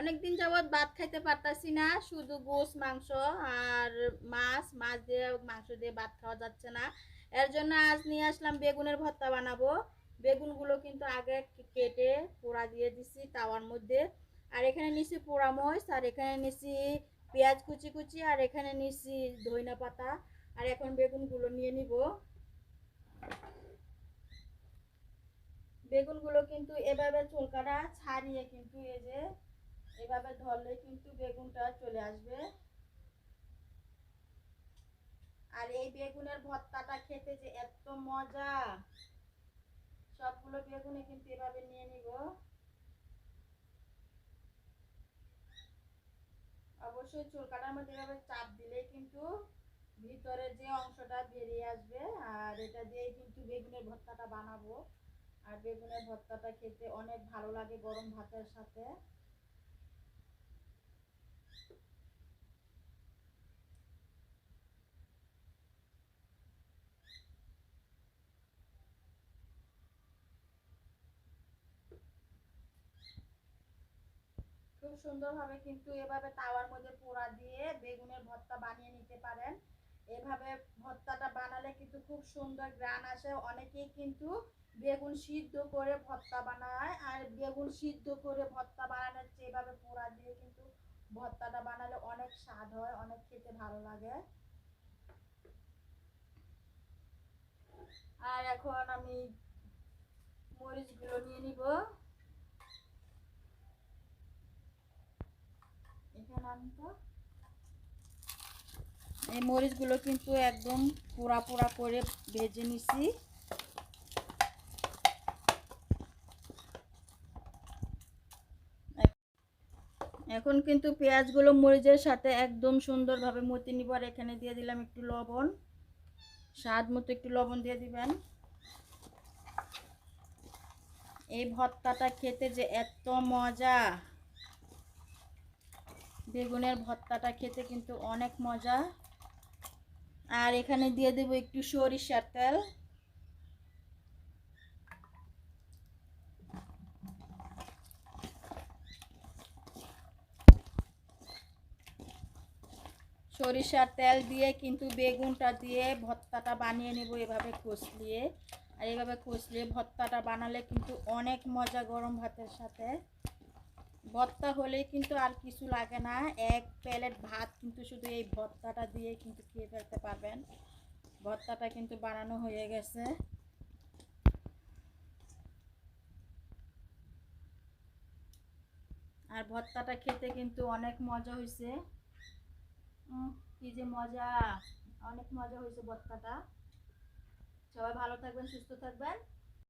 অনেকদিন যাবৎ ভাত খাইতে পারতাছি না, শুধু গোস মাংস আর মাছ মাছ দিয়ে, মাংস দিয়ে ভাত খাওয়া যাচ্ছে না। এর জন্য আজ নিয়ে আসলাম বেগুনের ভর্তা বানাবো। বেগুনগুলো কিন্তু আগে কেটে পোড়া দিয়ে দিছি তাওয়ার মধ্যে। আর এখানে নিছি পোড়া মরিচ আর এখানে নিছি পেঁয়াজ কুচি কুচি, আর এখানে নিছি ধইনা পাতা। আর এখন বেগুনগুলো নিয়ে নিব। বেগুনগুলো কিন্তু এভাবে চুলকাটা ছাড়িয়ে কিন্তু এই যে এভাবে ধরলে কিন্তু বেগুনটা চলে আসবে। আর এই বেগুনের ভর্তাটা খেতে যে এত মজা! সবগুলো বেগুনে কিন্তু এভাবে নিয়ে নিব। অবশ্যই চুলকাটার মধ্যে এভাবে চাপ দিলে কিন্তু ভিতরে যে অংশটা বেরিয়ে আসবে, আর এটা দিয়ে কিন্তু বেগুনের ভর্তাটা বানাবো। আর বেগুনের ভর্তাটা খেতে অনেক ভালো লাগে গরম ভাতের সাথে। সুন্দরভাবে কিন্তু এভাবে তাওয়ার মধ্যে পোড়া দিয়ে বেগুনের ভর্তা বানিয়ে নিতে পারেন। এভাবে ভর্তাটা বানালে কিন্তু খুব সুন্দর গ্রান আসে। অনেকেই কিন্তু বেগুন সিদ্ধ করে ভর্তা বানায় আর বেগুন সিদ্ধ করে ভর্তা বানানোর চেয়ে এভাবে পোড়া দিয়ে কিন্তু ভর্তাটা বানালে অনেক স্বাদ হয়, অনেক খেতে ভালো লাগে। আর এখন আমি মরিচগুলো নিয়ে নিব। এই মরিচগুলো কিন্তু একদম পোড়া পোড়া করে ভেজে নিছি। এখন কিন্তু পেঁয়াজগুলো মরিচের সাথে একদম সুন্দরভাবে মতি নিব আর এখানে দিয়ে দিলাম একটু লবণ। স্বাদ মতো একটু লবণ দিয়ে দিবেন। এই ভর্তাটা খেতে যে এত মজা! বেগুনের ভর্তাটা খেতে কিন্তু অনেক মজা। আর এখানে দিয়ে দেব একটু সরিষার তেল। সরিষার তেল দিয়ে কিন্তু বেগুনটা দিয়ে ভর্তাটা বানিয়ে নেব এভাবে কষলিয়ে। আর এভাবে কষলিয়ে ভর্তাটা বানালে কিন্তু অনেক মজা গরম ভাতের সাথে। ভর্তা হলেই কিন্তু আর কিছু লাগে না। এক প্লেট ভাত কিন্তু শুধু এই ভর্তাটা দিয়ে কিন্তু খেয়ে ফেলতে পারবেন। ভর্তাটা কিন্তু বানানো হয়ে গেছে। আর ভর্তাটা খেতে কিন্তু অনেক মজা হয়েছে কি যে মজা। অনেক মজা হয়েছে ভর্তাটা। সবাই ভালো থাকবেন, সুস্থ থাকবেন।